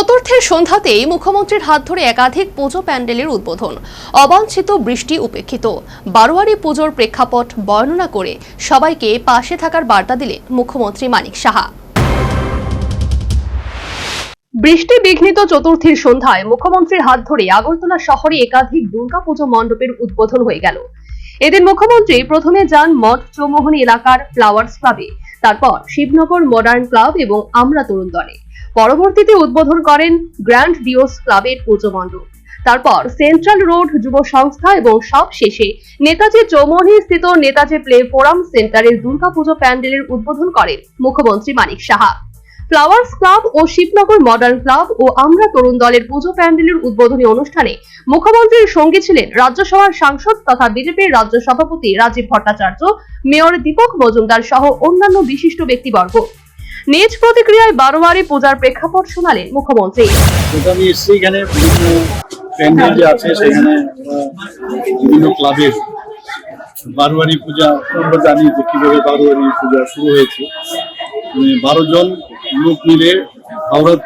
চতুর্থের সন্ধ্যাতেই মুখ্যমন্ত্রীর হাত ধরে একাধিক পুজো প্যান্ডেলের উদ্বোধন। অবাঞ্ছিত বৃষ্টি উপেক্ষিত। বারোয়ারি পুজোর প্রেক্ষাপট বর্ণনা করে সবাইকে পাশে থাকার বার্তা দিলেন মুখ্যমন্ত্রী মানিক সাহা। বৃষ্টি বিঘ্নিত চতুর্থীর সন্ধ্যায় মুখ্যমন্ত্রীর হাত ধরে আগরতলা শহরে একাধিক দুর্গাপুজো মণ্ডপের উদ্বোধন হয়ে গেল। এদিন মুখ্যমন্ত্রী প্রথমে যান মঠ চৌমোহনী এলাকার ফ্লাওয়ার্স ক্লাবে, তারপর শিবনগর মডার্ন ক্লাব এবং আমরা তরুণ দলে। পরবর্তীতে উদ্বোধন করেন গ্র্যান্ড ডিওস ক্লাবের পুজো মণ্ডপ তারপর সেন্ট্রাল রোড যুব সংস্থা এবং সব শেষে নেতাজি চৌমোহনী স্থিত নেতাজি প্লে ফোরাম সেন্টারের দুর্গাপুজো প্যান্ডেলের উদ্বোধন করেন মুখ্যমন্ত্রী মানিক সাহা। ফ্লাওয়ার্স ক্লাব ও শিবনগর মডার্ন ক্লাব ও আমরা তরুণ দলের পুজো প্যান্ডেলের উদ্বোধনী অনুষ্ঠানে মুখ্যমন্ত্রীর সঙ্গে ছিলেন রাজ্যসভার সাংসদ তথা বিজেপির রাজ্য সভাপতি রাজীব ভট্টাচার্য, মেয়র দীপক মজুমদার সহ অন্যান্য বিশিষ্ট ব্যক্তিবর্গ। নিজ প্রতিক্রিয়ায় বারোয়ারি পূজার প্রেক্ষাপট শোনালেন মুখ্যমন্ত্রী। আমি এসেছি এখানে, বিভিন্ন আছে, সেখানে বিভিন্ন ক্লাবের বারোয়ারি পূজা আমরা জানি যে কীভাবে বারোয়ারি পূজা শুরু হয়েছে। মানে বারো জন লোক মিলে হাওড়া,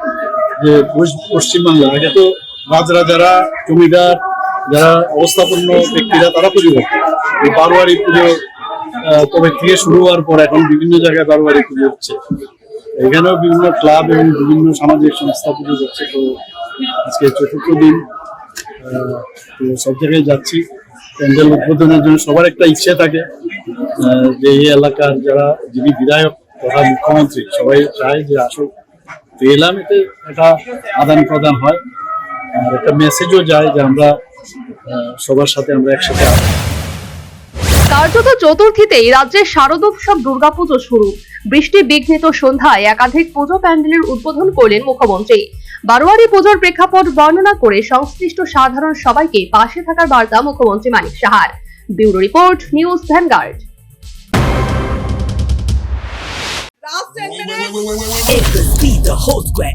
যে পশ্চ- পশ্চিমবাংলা, এটা তো রাজরাজারা জমিদার, যারা অবস্থাপন্ন ব্যক্তিরা, তারা পুজো করতো এই বারোয়ারি পুজো তবে থেকে শুরু হওয়ার পর এখন বিভিন্ন জায়গায় বারোয়ারি পুজো হচ্ছে। এখানেও বিভিন্ন ক্লাব এবং বিভিন্ন সামাজিক সংস্থা পুজো করছে। তো আজকে চতুর্থ দিন তো সব জায়গায় যাচ্ছি। প্যান্ডেল উদ্বোধনের জন্য সবার একটা ইচ্ছে থাকে। যে এই এলাকার যারা যিনি বিধায়ক তথা মুখ্যমন্ত্রী, সবাই চায় যে আসুক। তো এলাম, এতে একটা আদান প্রদান হয়। আর একটা মেসেজও যায় যে আমরা সবার সাথে আমরা একসাথে কার্যত চতুর্থীতেই রাজ্যের শারদোৎসব দুর্গাপুজো শুরু। বৃষ্টি বিঘ্নিত সন্ধ্যায় একাধিক পুজো প্যান্ডেলের উদ্বোধন করলেন মুখ্যমন্ত্রী। বারোয়ারি পুজোর প্রেক্ষাপট বর্ণনা করে সংশ্লিষ্ট সাধারণ সবাইকে পাশে থাকার বার্তা মুখ্যমন্ত্রী মানিক সাহার। Bureau report news Vanguard. The whole square